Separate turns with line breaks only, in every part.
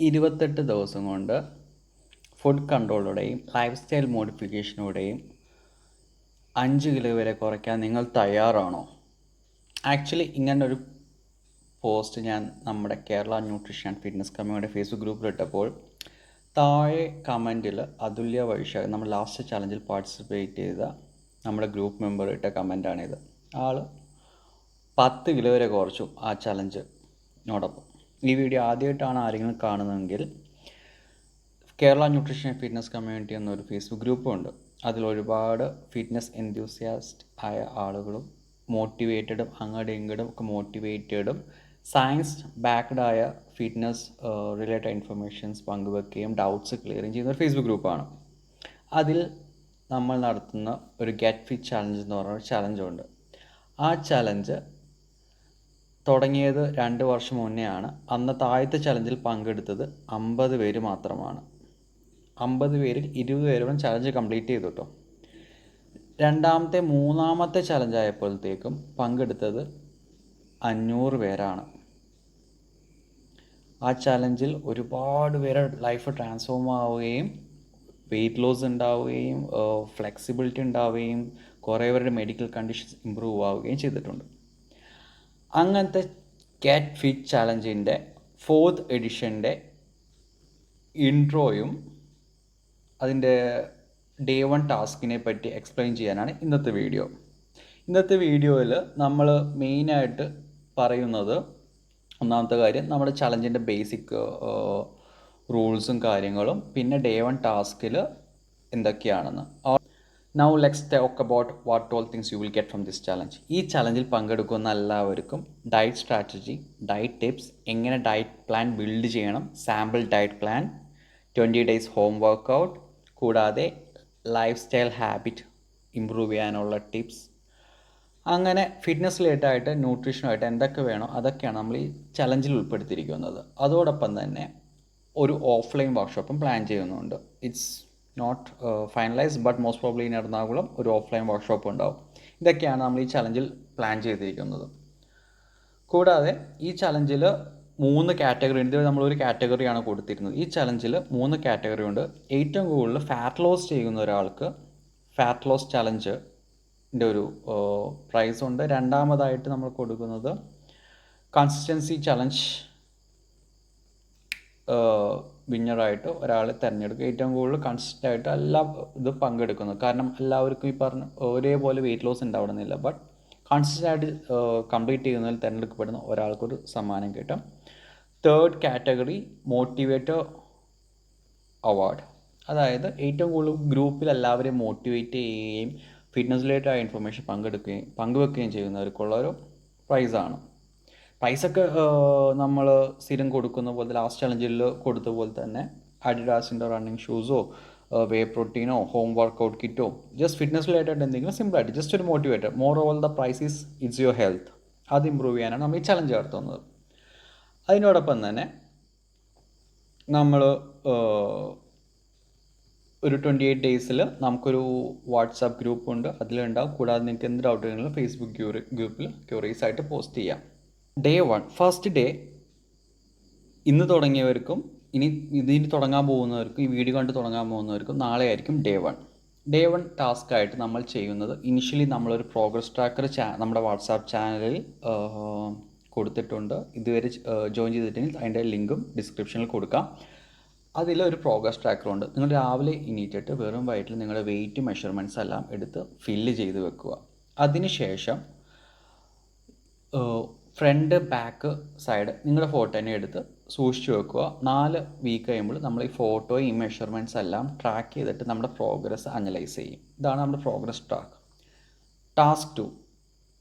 ഇരുപത്തെട്ട് ദിവസം കൊണ്ട് ഫുഡ് കൺട്രോളിലൂടെയും ലൈഫ് സ്റ്റൈൽ മോഡിഫിക്കേഷനോടെയും അഞ്ച് കിലോ വരെ കുറയ്ക്കാൻ നിങ്ങൾ തയ്യാറാണോ? ആക്ച്വലി ഇങ്ങനൊരു പോസ്റ്റ് ഞാൻ നമ്മുടെ കേരള ന്യൂട്രീഷൻ ആൻഡ് ഫിറ്റ്നസ് കമ്മിയുടെ ഫേസ്ബുക്ക് ഗ്രൂപ്പിൽ ഇട്ടപ്പോൾ താഴെ കമന്റിൽ അതുല്യ വൈശാഖ് നമ്മൾ ലാസ്റ്റ് ചലഞ്ചിൽ പാർട്ടിസിപ്പേറ്റ് ചെയ്ത നമ്മുടെ ഗ്രൂപ്പ് മെമ്പർ ഇട്ട കമന്റാണിത് ആൾ പത്ത് കിലോ വരെ കുറച്ചു ആ ചലഞ്ച് ചലഞ്ചിനോടൊപ്പം ഈ വീഡിയോ ആദ്യമായിട്ടാണ് ആരെങ്കിലും കാണുന്നതെങ്കിൽ കേരള ന്യൂട്രീഷൻ ഫിറ്റ്നസ് കമ്മ്യൂണിറ്റി എന്നൊരു ഫേസ്ബുക്ക് ഗ്രൂപ്പുണ്ട് അതിൽ ഒരുപാട് ഫിറ്റ്നസ് എൻത്യൂസിയാസ്റ്റ് ആയ ആളുകളും മോട്ടിവേറ്റഡും അങ്ങോട്ടും ഇങ്ങോട്ടും ഒക്കെ മോട്ടിവേറ്റഡും സയൻസ് ബാക്ക്ഡായ ഫിറ്റ്നസ് റിലേറ്റഡ് ഇൻഫർമേഷൻസ് പങ്കുവെക്കുകയും ഡൗട്ട്സ് ക്ലിയറിങ് ചെയ്യുന്ന ഒരു ഫേസ്ബുക്ക് ഗ്രൂപ്പാണ് അതിൽ നമ്മൾ നടത്തുന്ന ഒരു ഗെറ്റ് ഫിറ്റ് ചാലഞ്ച് എന്ന് പറഞ്ഞ ഒരു ചലഞ്ചുണ്ട് ആ ചലഞ്ച് തുടങ്ങിയത് രണ്ട് വർഷം മുന്നേ ആണ് അന്നത്തെ ആദ്യത്തെ ചലഞ്ചിൽ പങ്കെടുത്തത് അമ്പത് പേര് മാത്രമാണ്. അമ്പത് പേരിൽ ഇരുപത് പേരും ചലഞ്ച് കംപ്ലീറ്റ് ചെയ്തു കേട്ടോ രണ്ടാമത്തെ മൂന്നാമത്തെ ചലഞ്ച് ആയപ്പോഴത്തേക്കും പങ്കെടുത്തത് അഞ്ഞൂറ് പേരാണ്. ആ ചലഞ്ചിൽ ഒരുപാട് പേരെ ലൈഫ് ട്രാൻസ്ഫോം ആവുകയും വെയിറ്റ് ലോസ് ഉണ്ടാവുകയും ഫ്ലെക്സിബിലിറ്റി ഉണ്ടാവുകയും കുറേ പേരുടെ മെഡിക്കൽ കണ്ടീഷൻസ് ഇമ്പ്രൂവ് ആവുകയും ചെയ്തിട്ടുണ്ട്. അങ്ങനത്തെ ക്യാറ്റ് ഫിറ്റ് ചാലഞ്ചിന്റെ ഫോർത്ത് എഡിഷന്റെ ഇൻട്രോയും അതിന്റെ ഡേ വൺ ടാസ്കിനെ പറ്റി എക്സ്പ്ലെയിൻ ചെയ്യാനാണ് ഇന്നത്തെ വീഡിയോ ഇന്നത്തെ വീഡിയോയിൽ നമ്മൾ മെയിനായിട്ട് പറയുന്നത് ഒന്നാമത്തെ കാര്യം നമ്മുടെ ചലഞ്ചിന്റെ ബേസിക് റൂൾസും കാര്യങ്ങളും പിന്നെ ഡേ വൺ ടാസ്കിൽ എന്തൊക്കെയാണെന്ന്. Now let's talk about what all things you will get from this challenge ഈ ചലഞ്ചിൽ പങ്കെടുക്കുന്ന എല്ലാവർക്കും ഡയറ്റ് സ്ട്രാറ്റജി ഡയറ്റ് ടിപ്സ് എങ്ങനെ ഡയറ്റ് പ്ലാൻ ബിൽഡ് ചെയ്യണം sample diet plan twenty days home workout കൂടാതെ ലൈഫ് സ്റ്റൈൽ ഹാബിറ്റ് ഇമ്പ്രൂവ് ചെയ്യാനുള്ള tips അങ്ങനെ fitness റിലേറ്റഡായിട്ട് ന്യൂട്രീഷനുമായിട്ട് എന്തൊക്കെ വേണോ അതൊക്കെയാണ് നമ്മൾ ഈ ചലഞ്ചിൽ ഉൾപ്പെടുത്തിയിരിക്കുന്നത്. അതോടൊപ്പം തന്നെ ഒരു ഓഫ്ലൈൻ വർക്ക്ഷോപ്പും പ്ലാൻ ചെയ്യുന്നുണ്ട്. It's not finalise but most probably in Ernakulam ഒരു ഓഫ്ലൈൻ വർക്ക്ഷോപ്പ് ഉണ്ടാവും. ഇതൊക്കെയാണ് നമ്മൾ ഈ ചലഞ്ചിൽ പ്ലാൻ ചെയ്തിരിക്കുന്നത്. കൂടാതെ ഈ ചലഞ്ചിൽ മൂന്ന് കാറ്റഗറി ഉണ്ട്. നമ്മൾ നമ്മളൊരു കാറ്റഗറിയാണ് കൊടുത്തിരുന്നത്. ഈ ചലഞ്ചിൽ മൂന്ന് കാറ്റഗറി ഉണ്ട്. ഏറ്റവും കൂടുതൽ ഫാറ്റ് ലോസ് ചെയ്യുന്ന ഒരാൾക്ക് ഫാറ്റ് ലോസ് ചലഞ്ച് ഒരു പ്രൈസ് ഉണ്ട്. രണ്ടാമതായിട്ട് നമ്മൾ കൊടുക്കുന്നത് കൺസിസ്റ്റൻസി ചലഞ്ച് വിന്നറായിട്ട് ഒരാളെ തിരഞ്ഞെടുക്കുക. ഏറ്റവും കൂടുതൽ കൺസിസ്റ്റന്റ് ആയിട്ട് എല്ലാ ഇത് പങ്കെടുക്കുന്നു. കാരണം എല്ലാവർക്കും ഈ പറഞ്ഞ ഒരേപോലെ വെയിറ്റ് ലോസ് ഉണ്ടാവണമെന്നില്ല. ബട്ട് കൺസിസ്റ്റന്റ് ആയിട്ട് കംപ്ലീറ്റ് ചെയ്യുന്നതിൽ തിരഞ്ഞെടുക്കപ്പെടുന്ന ഒരാൾക്കൊരു സമ്മാനം കിട്ടും. തേർഡ് കാറ്റഗറി മോട്ടിവേറ്റർ അവാർഡ് അതായത് ഏറ്റവും കൂടുതൽ ഗ്രൂപ്പിൽ എല്ലാവരെയും മോട്ടിവേറ്റ് ചെയ്യുകയും ഫിറ്റ്നസ് റിലേറ്റഡ് ഇൻഫർമേഷൻ പങ്കെടുക്കുകയും പങ്കുവെക്കുകയും ചെയ്യുന്നവർക്കുള്ള ഒരു പ്രൈസാണ് പ്രൈസൊക്കെ നമ്മൾ സ്ഥിരം കൊടുക്കുന്ന പോലെ ലാസ്റ്റ് ചലഞ്ചിൽ കൊടുത്ത പോലെ തന്നെ അഡിഡാസിന്റെ റണ്ണിങ് ഷൂസോ വേ പ്രോട്ടീനോ ഹോം വർക്കൗട്ട് കിറ്റോ ജസ്റ്റ് ഫിറ്റ്നസ് റിലേറ്റഡ് എന്തെങ്കിലും സിമ്പിളായിട്ട് ജസ്റ്റ് ഒരു motivator more all the prize is it's your health അത് ഇമ്പ്രൂവ് ചെയ്യാനാണ് നമ്മൾ ഈ ചലഞ്ച് നടത്തുന്നത്. അതിനോടൊപ്പം തന്നെ നമ്മൾ ഒരു ട്വന്റി എയ്റ്റ് ഡേയ്സിൽ നമുക്കൊരു വാട്സാപ്പ് ഗ്രൂപ്പ് ഉണ്ട്. അതിലുണ്ടാവും. കൂടാതെ നിങ്ങൾക്ക് എന്ത് ഡൗട്ട് ഉണ്ടെങ്കിലും ഫേസ്ബുക്ക് ഗ്രൂപ്പിൽ ക്യൂറീസ് ആയിട്ട് പോസ്റ്റ് ചെയ്യാം. ഡേ വൺ ഫസ്റ്റ് ഡേ ഇന്ന് തുടങ്ങിയവർക്കും ഇനി ഇതിന് തുടങ്ങാൻ പോകുന്നവർക്കും ഈ വീഡിയോ കണ്ട് തുടങ്ങാൻ പോകുന്നവർക്കും നാളെ ആയിരിക്കും day one day one task ആയിട്ട് നമ്മൾ ചെയ്യുന്നത് ഇനിഷ്യലി നമ്മളൊരു പ്രോഗ്രസ് ട്രാക്കർ ചാ നമ്മുടെ വാട്സാപ്പ് ചാനലിൽ കൊടുത്തിട്ടുണ്ട്. ഇതുവരെ ജോയിൻ ചെയ്തിട്ടുണ്ടെങ്കിൽ അതിന്റെ ലിങ്കും ഡിസ്ക്രിപ്ഷനിൽ കൊടുക്കാം. അതിലൊരു പ്രോഗ്രസ് ട്രാക്കറുണ്ട് നിങ്ങൾ രാവിലെ എണീറ്റിട്ട് വെറും വയറ്റിൽ നിങ്ങളുടെ വെയിറ്റ് മെഷർമെന്റ്സ് എല്ലാം എടുത്ത് ഫില്ല് ചെയ്ത് വെക്കുക. അതിനുശേഷം ഫ്രണ്ട് ബാക്ക് സൈഡ് നിങ്ങളുടെ ഫോട്ടോ തന്നെ എടുത്ത് സൂക്ഷിച്ചു വെക്കുക. നാല് വീക്ക് കഴിയുമ്പോൾ നമ്മൾ ഈ ഫോട്ടോ ഈ മെഷർമെന്റ്സ് എല്ലാം ട്രാക്ക് ചെയ്തിട്ട് നമ്മുടെ പ്രോഗ്രസ് അനലൈസ് ചെയ്യും. ഇതാണ് നമ്മുടെ പ്രോഗ്രസ് ട്രാക്ക് ടാസ്ക് ടു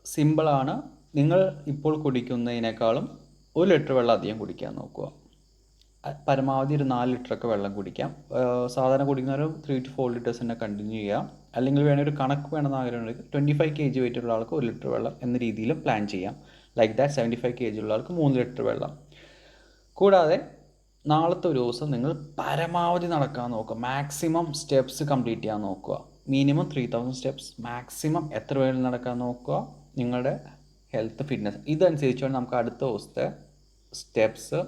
സിമ്പിളാണ് നിങ്ങൾ ഇപ്പോൾ കുടിക്കുന്നതിനേക്കാളും ഒരു ലിറ്റർ വെള്ളം അധികം കുടിക്കാൻ നോക്കുക. പരമാവധി ഒരു നാല് ലിറ്ററൊക്കെ വെള്ളം കുടിക്കാം. സാധാരണ കുടിക്കുന്നവർ ത്രീ ടു ഫോർ ലിറ്റേഴ്സ് തന്നെ കണ്ടിന്യൂ ചെയ്യാം അല്ലെങ്കിൽ വേണമെങ്കിൽ ഒരു കണക്ക് വേണമെന്ന് ആഗ്രഹമുണ്ടെങ്കിൽ ട്വന്റി ഫൈവ് കെ ജി വെയിറ്റുള്ള ആൾക്ക് ഒരു ലിറ്റർ വെള്ളം എന്ന രീതിയിലും പ്ലാൻ ചെയ്യാം. Like that seventy five K G ഉള്ള ആൾക്ക് മൂന്ന് ലിറ്റർ വെള്ളം. കൂടാതെ നാളത്തെ ഒരു ദിവസം നിങ്ങൾ പരമാവധി നടക്കാൻ നോക്കുക. മാക്സിമം സ്റ്റെപ്സ് കംപ്ലീറ്റ് ചെയ്യാൻ നോക്കുക. Minimum three thousand steps maximum എത്ര വേണമെങ്കിലും നടക്കാൻ നോക്കുക. നിങ്ങളുടെ ഹെൽത്ത് ഫിറ്റ്നസ് ഇതനുസരിച്ചാണ് നമുക്ക് അടുത്ത ദിവസത്തെ സ്റ്റെപ്സ്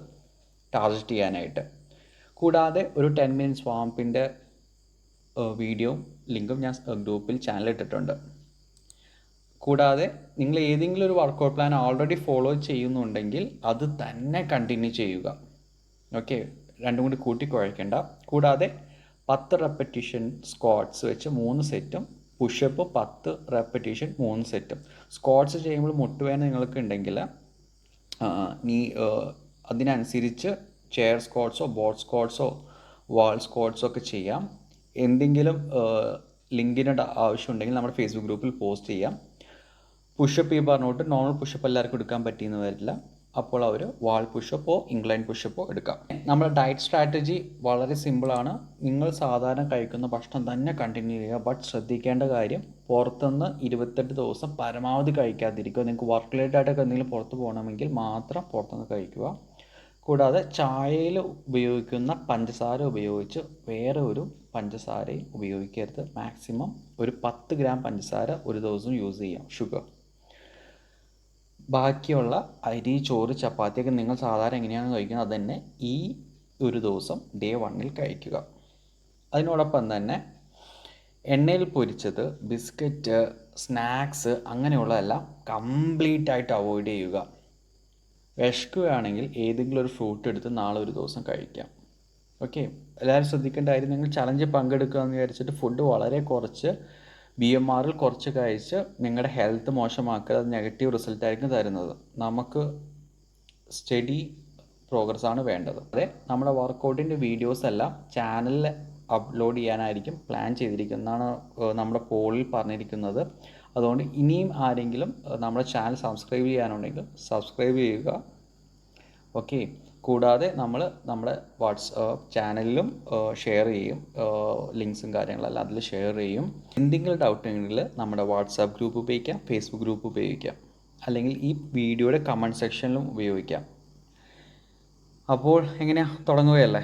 ടാർഗറ്റ് ചെയ്യാനായിട്ട്. കൂടാതെ ഒരു ടെൻ മിനിറ്റ്സ് വാമ്പിന്റെ വീഡിയോ ലിങ്കും ഞാൻ ഗ്രൂപ്പിൽ ചാനൽ ഇട്ടിട്ടുണ്ട്. കൂടാതെ നിങ്ങൾ ഏതെങ്കിലും ഒരു വർക്കൗട്ട് പ്ലാൻ ഓൾറെഡി ഫോളോ ചെയ്യുന്നുണ്ടെങ്കിൽ അത് തന്നെ കണ്ടിന്യൂ ചെയ്യുക. ഓക്കെ രണ്ടും കൂടി കൂട്ടി കുഴയ്ക്കേണ്ട കൂടാതെ പത്ത് റെപ്പറ്റീഷൻ സ്ക്വാട്സ് വെച്ച് മൂന്ന് സെറ്റും പുഷപ്പ് പത്ത് റെപ്പറ്റീഷൻ മൂന്ന് സെറ്റും സ്ക്വാട്സ് ചെയ്യുമ്പോൾ മുട്ടുവേദന നിങ്ങൾക്ക് ഉണ്ടെങ്കിൽ നീ അതിനനുസരിച്ച് ചെയർ സ്ക്വാട്സോ ബോട്ട് സ്ക്വാട്സോ വാൾ സ്ക്വാട്സോ ഒക്കെ ചെയ്യാം. എന്തെങ്കിലും ലിങ്കിന്റെ ആവശ്യമുണ്ടെങ്കിൽ നമ്മുടെ ഫേസ്ബുക്ക് ഗ്രൂപ്പിൽ പോസ്റ്റ് ചെയ്യാം. പുഷപ്പ് ഈ പറഞ്ഞോട്ട് നോർമൽ പുഷപ്പ് എല്ലാവർക്കും എടുക്കാൻ പറ്റിയെന്ന് വരില്ല. അപ്പോൾ അവർ വാൾ പുഷപ്പോ ഇംഗ്ലൈൻ പുഷപ്പോ എടുക്കാം. നമ്മുടെ ഡയറ്റ് സ്ട്രാറ്റജി വളരെ സിമ്പിളാണ് നിങ്ങൾ സാധാരണ കഴിക്കുന്ന ഭക്ഷണം തന്നെ കണ്ടിന്യൂ ചെയ്യുക. ബട്ട് ശ്രദ്ധിക്കേണ്ട കാര്യം പുറത്തുനിന്ന് ഇരുപത്തെട്ട് ദിവസം പരമാവധി കഴിക്കാതിരിക്കുക. നിങ്ങൾക്ക് വർക്ക് റിലേറ്റഡ് ആയിട്ടൊക്കെ എന്തെങ്കിലും പുറത്ത് പോകണമെങ്കിൽ മാത്രം പുറത്തുനിന്ന് കഴിക്കുക. കൂടാതെ ചായയിൽ ഉപയോഗിക്കുന്ന പഞ്ചസാര ഉപയോഗിച്ച് വേറെ ഒരു പഞ്ചസാരയും ഉപയോഗിക്കരുത്. മാക്സിമം ഒരു പത്ത് ഗ്രാം പഞ്ചസാര ഒരു ദിവസം യൂസ് ചെയ്യാം. ഷുഗർ ബാക്കിയുള്ള അരി ചോറ് ചപ്പാത്തിയൊക്കെ നിങ്ങൾ സാധാരണ എങ്ങനെയാണ് കഴിക്കുന്നത്? അതുതന്നെ ഈ ഒരു ദിവസം ഡേ വണ്ണിൽ കഴിക്കുക. അതിനോടൊപ്പം തന്നെ എണ്ണയിൽ പൊരിച്ചത് ബിസ്ക്കറ്റ് സ്നാക്സ് അങ്ങനെയുള്ളതെല്ലാം കംപ്ലീറ്റ് ആയിട്ട് അവോയ്ഡ് ചെയ്യുക. വിശക്കുകയാണെങ്കിൽ ഏതെങ്കിലും ഒരു ഫ്രൂട്ട് എടുത്ത് നാളെ ഒരു ദിവസം കഴിക്കാം. ഓക്കെ എല്ലാവരും ശ്രദ്ധിക്കേണ്ട കാര്യം നിങ്ങൾ ചലഞ്ച് പങ്കെടുക്കുക എന്ന് വിചാരിച്ചിട്ട് ഫുഡ് വളരെ കുറച്ച് ബി എം ആറിൽ കുറച്ച് കഴിച്ച് നിങ്ങളുടെ ഹെൽത്ത് മോശമാക്കുക അത് നെഗറ്റീവ് റിസൾട്ട് ആയിരിക്കും തരുന്നത്. നമുക്ക് സ്റ്റഡി പ്രോഗ്രസ് ആണ് വേണ്ടത്. അതെ നമ്മുടെ വർക്കൗട്ടിന്റെ വീഡിയോസ് എല്ലാം ചാനലിൽ അപ്ലോഡ് ചെയ്യാനായിരിക്കും പ്ലാൻ ചെയ്തിരിക്കുന്നതാണ് നമ്മുടെ പോളിൽ പറഞ്ഞിരിക്കുന്നത്. അതുകൊണ്ട് ഇനിയും ആരെങ്കിലും നമ്മുടെ ചാനൽ സബ്സ്ക്രൈബ് ചെയ്യാനുണ്ടെങ്കിൽ സബ്സ്ക്രൈബ് ചെയ്യുക. ഓക്കെ കൂടാതെ നമ്മൾ നമ്മുടെ വാട്സ്ആപ്പ് ചാനലിലും ഷെയർ ചെയ്യും ലിങ്ക്സും കാര്യങ്ങളെല്ലാം അതിൽ ഷെയർ ചെയ്യും. എന്തെങ്കിലും ഡൗട്ട് ഉണ്ടെങ്കിൽ നമ്മുടെ വാട്സാപ്പ് ഗ്രൂപ്പ് ഉപയോഗിക്കാം ഫേസ്ബുക്ക് ഗ്രൂപ്പ് ഉപയോഗിക്കാം അല്ലെങ്കിൽ ഈ വീഡിയോയുടെ കമന്റ് സെക്ഷനിലും ഉപയോഗിക്കാം. അപ്പോൾ എങ്ങനെയാണ് തുടങ്ങുകയല്ലേ?